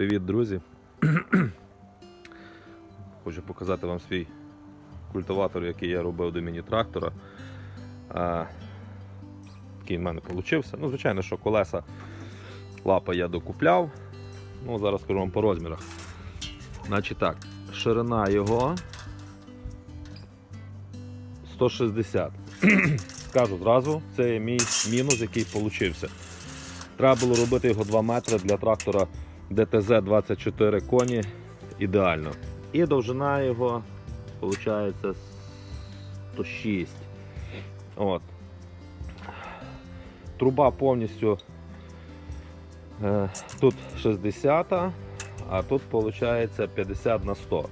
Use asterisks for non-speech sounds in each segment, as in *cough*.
Привіт, друзі! *clears throat* Хочу показати вам свій культиватор, який я робив до міні-трактора. А, Який в мене вийшов. Ну, звичайно, що колеса лапи я докупляв. Ну, зараз скажу вам по розмірах. Значить так, ширина його 160. Скажу *clears throat* зразу, це є мій мінус, який вийшов. Треба було робити його 2 метри для трактора ДТЗ 24 коні ідеально. І довжина його виходить 106. От. Труба повністю е, тут 60, а тут виходить 50 на 100.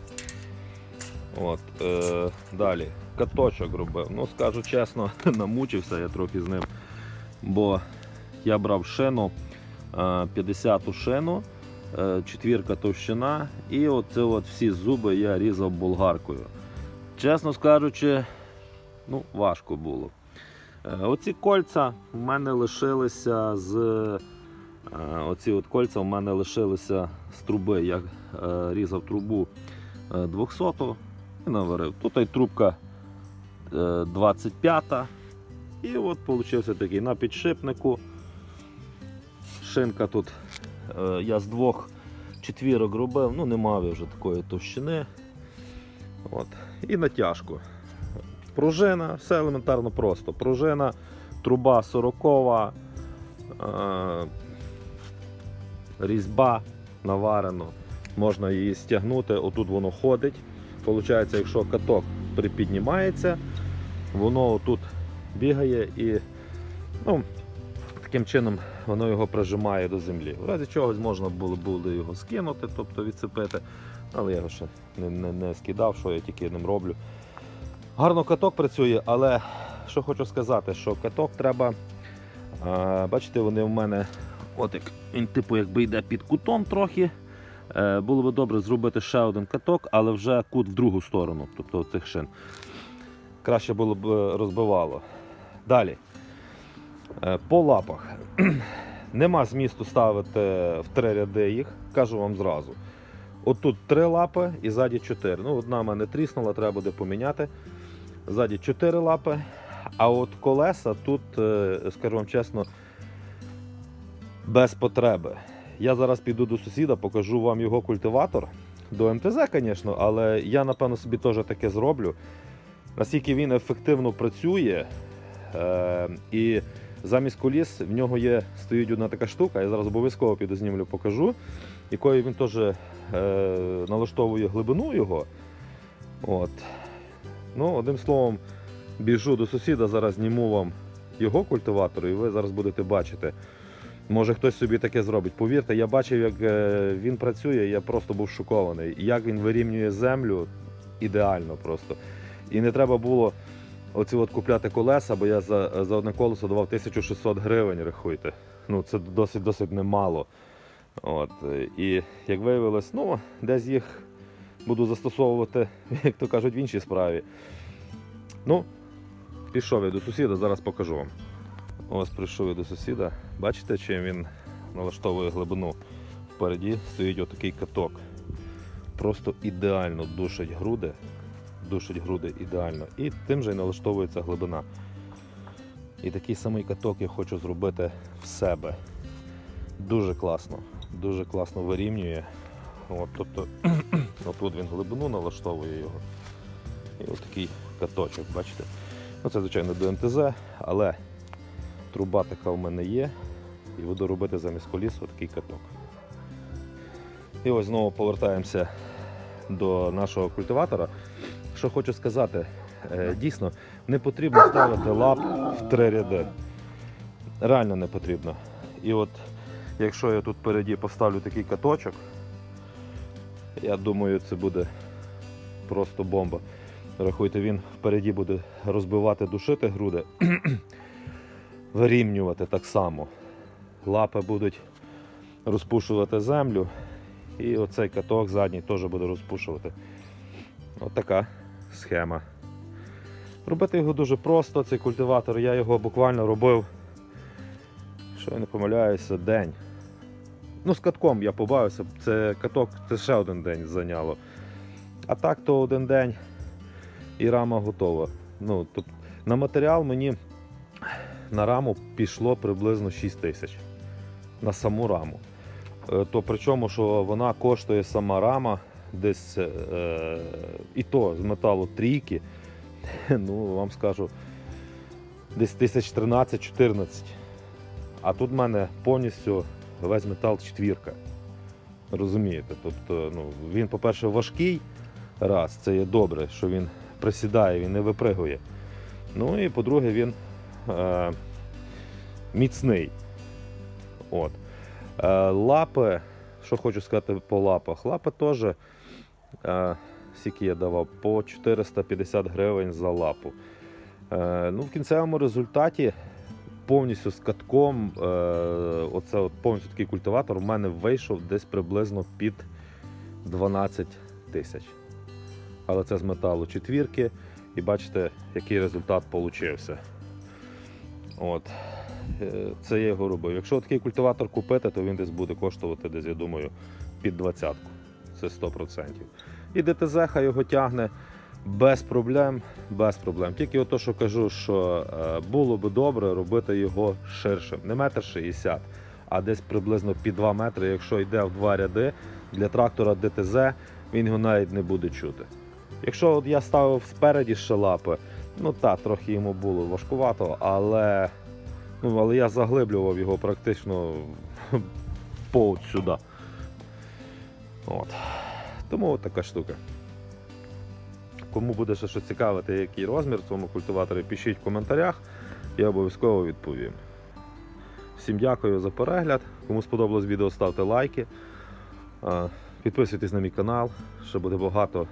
От, е, далі. Каточок робив. Ну, скажу чесно, *laughs* намучився я трохи з ним, бо я брав шину, е, 50 шину, е, четвірка товщина, і оце от всі зуби я різав болгаркою. Чесно скажучи, ну, важко було. Е, Оці кольця в мене лишилися з. е, Оці от кольця в мене лишилися з труби. Я е, різав трубу е, 200 і наварив. Тут і трубка е, 25 і от получився такий на підшипнику. Шинка тут е, я з двох четвірок робив, ну не мав я вже такої товщини. От. І натяжку. Пружина, все елементарно просто. Пружина, труба 40, е, різьба наварено. Можна її стягнути, отут воно ходить. Получається, якщо каток припіднімається, воно отут бігає і ну, таким чином воно його прижимає до землі. В разі чогось можна було, було його скинути, тобто відцепити. Але я його ще не, не, не скидав, що я тільки ним роблю. Гарно каток працює, але що хочу сказати, що каток треба. А, бачите, вони в мене от як він типу якби йде під кутом трохи. Е, було би добре зробити ще один каток, але вже кут в другу сторону, тобто цих шин. Краще було б е, розбивало. Далі. Е, По лапах. *clears throat* Нема змісту ставити в три ряди їх, кажу вам зразу. От тут три лапи і ззаді чотири. Ну, одна в мене тріснула, треба буде поміняти. Ззаді чотири лапи. А от колеса тут, е, скажу вам чесно, без потреби. Я зараз піду до сусіда, покажу вам його культиватор. До МТЗ, звісно, але я, напевно, собі теж таке зроблю. Наскільки він ефективно працює, е, і замість коліс в нього є, стоїть одна така штука, я зараз обов'язково піду знімлю, покажу, якою він теж е, налаштовує глибину його. От. Ну, одним словом, біжу до сусіда, зараз зніму вам його культиватор, і ви зараз будете бачити. Може хтось собі таке зробить. Повірте, я бачив, як е, він працює, я просто був шокований. Як він вирівнює землю ідеально просто. І не треба було оці от купляти колеса, бо я за, за одне колесо давав 1600 гривень, рахуйте. Ну, це досить досить немало. От. І як виявилось, ну, десь їх буду застосовувати, *laughs* як то кажуть, в іншій справі. Ну, пішов я до сусіда, зараз покажу вам. Ось прийшов я до сусіда. Бачите, чим він налаштовує глибину? Впереді стоїть отакий каток. Просто ідеально душить груди. Душить груди ідеально. І тим же й налаштовується глибина. І такий самий каток я хочу зробити в себе. Дуже класно. Дуже класно вирівнює. От, тобто, *clears throat* отут він глибину налаштовує його. І отакий каточок, бачите? Ну, це, звичайно, до МТЗ, але труба така в мене є. І буду робити замість коліс отакий каток. І ось знову повертаємося до нашого культиватора. Що хочу сказати, е, дійсно не потрібно ставити лап в три ряди. Реально не потрібно. І от якщо я тут впереді поставлю такий каточок, я думаю, це буде просто бомба. Рахуйте, він впереді буде розбивати, душити груди, *clears throat* вирівнювати так само. Лапи будуть розпушувати землю, і оцей каток задній теж буде розпушувати. От така схема. Робити його дуже просто, цей культиватор, я його буквально робив, що я не помиляюся, день. Ну, з катком я побавився, це каток це ще один день зайняло. А так то один день і рама готова. Ну, тобто, на матеріал мені на раму пішло приблизно 6 тисяч. На саму раму. Е, То причому, що вона коштує сама рама десь е, і то з металу трійки, *laughs* ну вам скажу, десь тисяч 13-14. А тут в мене повністю весь метал четвірка. Розумієте? Тобто, ну, він, по-перше, важкий, раз, це є добре, що він присідає, він не випригує. Ну і по-друге, він е, міцний. От. Е, лапи, що хочу сказати по лапах. Лапи теж, скільки я давав, по 450 гривень за лапу. Е, ну, в кінцевому результаті повністю з катком, е, оце повністю такий культиватор у мене вийшов десь приблизно під 12 тисяч. Але це з металу четвірки, і бачите, який результат получився. От. Е, Це я його робив. Якщо такий культиватор купити, то він десь буде коштувати десь, я думаю, під 20. Це 100%. І ДТЗ хай його тягне без проблем, без проблем. Тільки ото, що кажу, що е, було би добре робити його ширшим. Не метр 60, а десь приблизно під 2 метри, якщо йде в два ряди для трактора ДТЗ, він його навіть не буде чути. Якщо от я ставив спереді ще лапи, ну так, трохи йому було важкувато, але, ну, але я заглиблював його практично *laughs* по от Тому от така штука. Кому буде ще щось цікавити, який розмір цьому культиваторі, пишіть в коментарях, я обов'язково відповім. Всім дякую за перегляд. Кому сподобалось відео, ставте лайки. Підписуйтесь на мій канал, ще буде багато,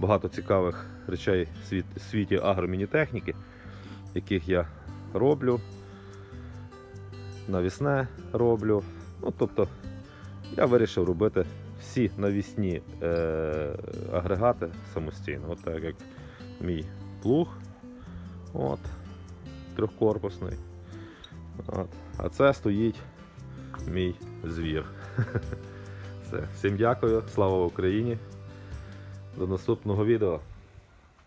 багато цікавих речей в світі агромінітехніки, яких я роблю. Навісне роблю. Ну, тобто, я вирішив робити всі навісні е, агрегати самостійно. От так як мій плуг. От, трьохкорпусний. От. А це стоїть мій звір. *laughs* Все. Всім дякую, слава Україні. До наступного відео.